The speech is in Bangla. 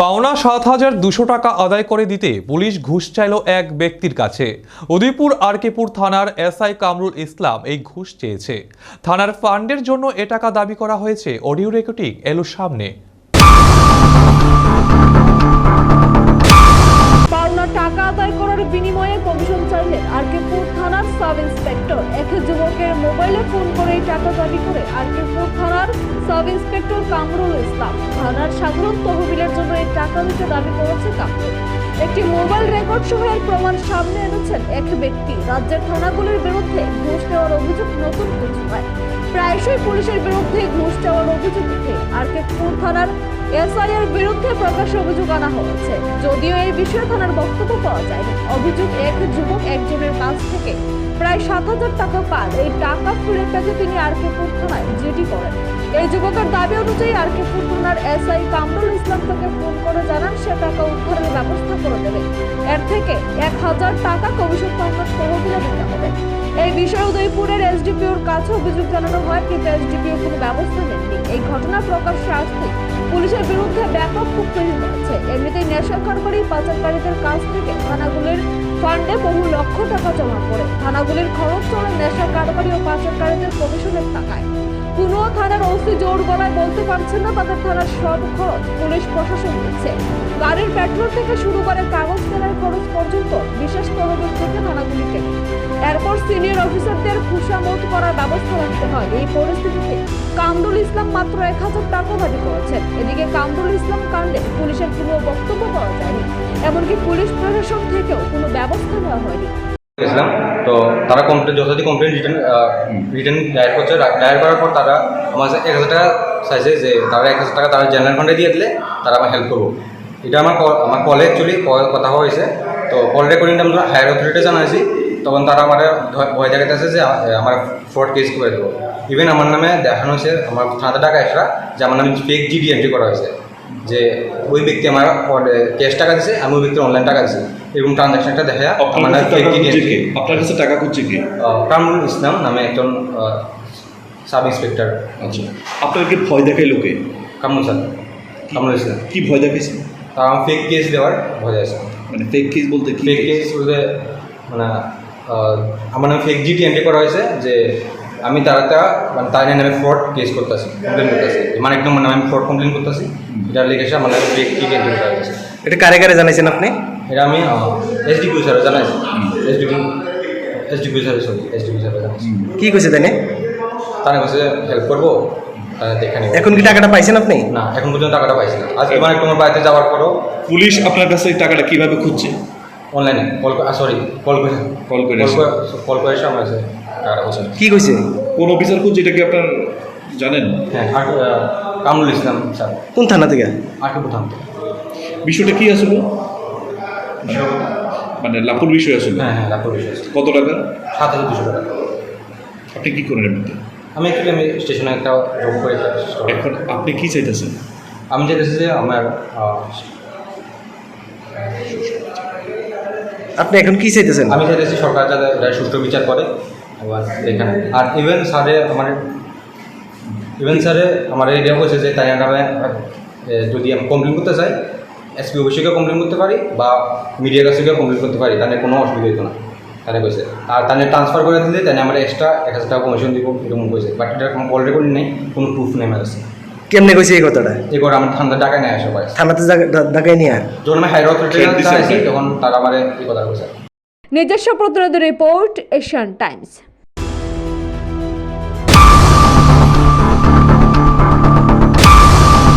পাওনা সাত হাজার দুশো টাকা আদায় করে দিতে পুলিশ ঘুষ চাইল এক ব্যক্তির কাছে। উদয়পুর আরকেপুর থানার এসআই কামরুল ইসলাম এই ঘুষ চেয়েছে। থানার ফান্ডের জন্য এ টাকা দাবি করা হয়েছে, অডিও রেকর্ডিং এলো সামনে। টাকা আদায় করার বিনিময়ে কমিশন চাইলেন আরকেপুর থানার সাব ইন্সপেক্টর ফোন টাকা দাবি করে আরকেপুর থানার সাব ইন্সপেক্টর কামরুল ইসলাম। থানার সাধারণ তহবিলের জন্য এই টাকা দিতে দাবি করেছে কামরুল। একটি মোবাইল রেকর্ড সহ এর প্রমাণ সামনে এনেছেন এক ব্যক্তি। রাজ্যের থানাগুলির বিরুদ্ধে ঘুষ নেওয়ার অভিযোগ নতুন কিছু নয়। প্রায়শই পুলিশের বিরুদ্ধে ঘুষ দেওয়ার অভিযোগ উঠে আরকেপুর থানার এসআই এর বিরুদ্ধে প্রকাশ্যে অভিযোগ আনা হয়েছে। যদিও এই বিষয়ে থানার বক্তব্য পাওয়া যায়নি, অভিযোগ এক যুবক একজনের কাছ থেকে প্রায় সাত হাজার টাকা পান। এই টাকা ফিরে পেতে তিনি আর আরকেপুর থানায় জিডি করেন। এই যুবকের দাবি অনুযায়ী আর আরকেপুর থানার এসআই কামরুল ইসলাম তাকে ফোন করে জানান, সে টাকা উদ্ধারের ব্যবস্থা করে দেবে। এর থেকে এক হাজার টাকা কমিশন পাওনার তহবিলে দিতে হবে। এই বিষয়ে উদয়পুরের এসডিপিওর কাছে অভিযোগ জানানো হয়, কিন্তু এসডিপিও কোনো ব্যবস্থা নেননি। এই ঘটনা প্রকাশ্যে আসতে পুলিশের বিরুদ্ধে ব্যাপক ক্ষোভ তৈরি হয়েছে। এমনিতেই নেশা কারবারি পাচারকারীদের কাছ থেকে থানাগুলির ফান্ডে বহু লক্ষ টাকা জমা পড়ে। থানাগুলির খরচ চলে নেশা কারবারি ও পাচারকারীদের কমিশনের টাকায়। কোনো থানার ওসি জোর গলায় বলতে পারছেন না তাদের থানার সব খরচ পুলিশ প্রশাসন দিচ্ছে গাড়ির পেট্রোল থেকে শুরু করে কাগজ কেনার খরচ পর্যন্ত বিশেষ তহবিল থেকে থানাগুলিকে। এরপর সিনিয়র অফিসারদের খুশামত করার ব্যবস্থা রাখতে হয়। এই পরিস্থিতিতে কামরুল ইসলাম মাত্র এক হাজার টাকা দাবি করেছেন এদিকে কামরুল ইসলাম কাণ্ডে পুলিশের কোনো বক্তব্য পাওয়া যায়নি। এমনকি পুলিশ প্রশাসন থেকেও কোনো ব্যবস্থা নেওয়া হয়নি। গেছিলাম। তো তারা কমপ্লেন যথাযথ কমপ্লেন রিটার্ন রিটার্ন দায়ের করছে। দায়ের করার পর তারা আমার এক হাজার টাকা চাইছে যে তারা এক হাজার টাকা তারা জেনারেল ফান্ডে দিয়ে দিলে তারা আমার হেল্প করব। এটা আমার আমার কলে অ্যাকচুয়ালি কথা হয়েছে। তো কল রেকর্ডিংটা আমরা হায়ার অথরিটি জানাইছি। তখন তারা আমার ভয় দেখাতেছে যে আমার ফ্রড কেস করে দেবো। ইভেন আমার নামে দেখানো হয়েছে আমার থানাতে টাকা এক্সট্রা যে আমার নামে ফেক জিডি এন্ট্রি করা হয়েছে। যে ওই ব্যক্তি আমার ক্যাশ টাকা দিছে আমি ওই ব্যক্তির অনলাইন টাকা দিছি। এরকম ট্রানজাকশনটা দেখা আমার আপনার কাছে টাকা এন্ট্রি কে? আপনার কাছে টাকা খুঁজছে কে? কামরুল ইসলাম নামে একজন সাব ইন্সপেক্টর আচ্ছা। আপনাকে ভয় দেখাই লোকে কামরুল স্যার। কামরুল ইসলাম কি ভয় দেখাইছে? তার আমার ফেক কেস দেওয়ার ভয় আছে। মানে ফেক কেস বলতে কি ফেক কেস বলতে মানে আমার নামে ফেক জিটি এন্ট্রি করা হয়েছে যে আমি তারা মানে তার নামে ফ্রড কেস করতেছি কমপ্লেন করতেছি। মানে এক নম্বর নামে আমি ফ্রড কমপ্লেন করতেছি। এটা লিখেছে আমার নামে ফেক জিটি এন্ট্রি করা হয়েছে। এটা কারে কারে জানাইছেন আপনি? এটা আমি এসডিপিউ স্যার জানাইছি। SDPO SDPO sir sorry SDPO sir জানাইছি। কি কইছে তাই তারা কাছে হেল্প করব এখন কি টাকাটা পাইছেন আপনি? না এখন পর্যন্ত টাকাটা পাইছি না। আজকে মানে তোমার বাড়িতে যাওয়ার পরও পুলিশ আপনার কাছে এই টাকাটা কীভাবে খুঁজছে? অনলাইনে কল সরি কল করে কল করে কল আমার কাছে টাকাটা পৌঁছে কি কইছে? কোন অফিসার খুঁজছে এটা কি আপনার জানেন? হ্যাঁ আর কামরুল ইসলাম স্যার। কোন থানা থেকে? আটকে প্রধান বিষয়টা কি আসলো মানে লাপুর বিষয় আসলো হ্যাঁ হ্যাঁ লাখো বিষয় আছে। কত টাকা? সাত হাজার দুশো টাকা। আপনি কি করেন এমনিতে? আমি একটু আমি স্টেশনে একটা জব করে এখন আপনি কি চাইতেছেন? আমি চাইতেছি যে আমার আপনি এখন কি চাইতেছেন? আমি চাইতেছি সরকার যাতে এটা সুষ্ঠু বিচার করে। এবার এখানে আর ইভেন স্যারে আমার ইভেন স্যারে আমার দেওয়া বলছে যে তাই নামে যদি আমি কমপ্লেন করতে চাই এসপি অফিসকে কমপ্লেন করতে পারি বা মিডিয়ার কাছ থেকে কমপ্লেন করতে পারি, তাহলে কোনো অসুবিধা হতো না, তাহলে কইছে। আর তাহলে ট্রান্সফার করে দিলে তাহলে আমরা এক্সট্রা এক হাজার টাকা কমিশন দিব, এরকম কইছে। বাট এটা কোনো কল রেকর্ড নেই কোনো প্রুফ নেই আমার কাছে কেমনে কইছে এই কথাটা? এই এবার আমার ঠান্ডা টাকা নেয় সবাই থানাতে ডাকাই নিয়ে যখন আমি হাইর অথরিটি Threat দিছে জানাইছি আপনি? তখন তারা আমার এই কথা কইছে। নিজস্ব প্রতিনিধি রিপোর্ট এশিয়ান টাইমস।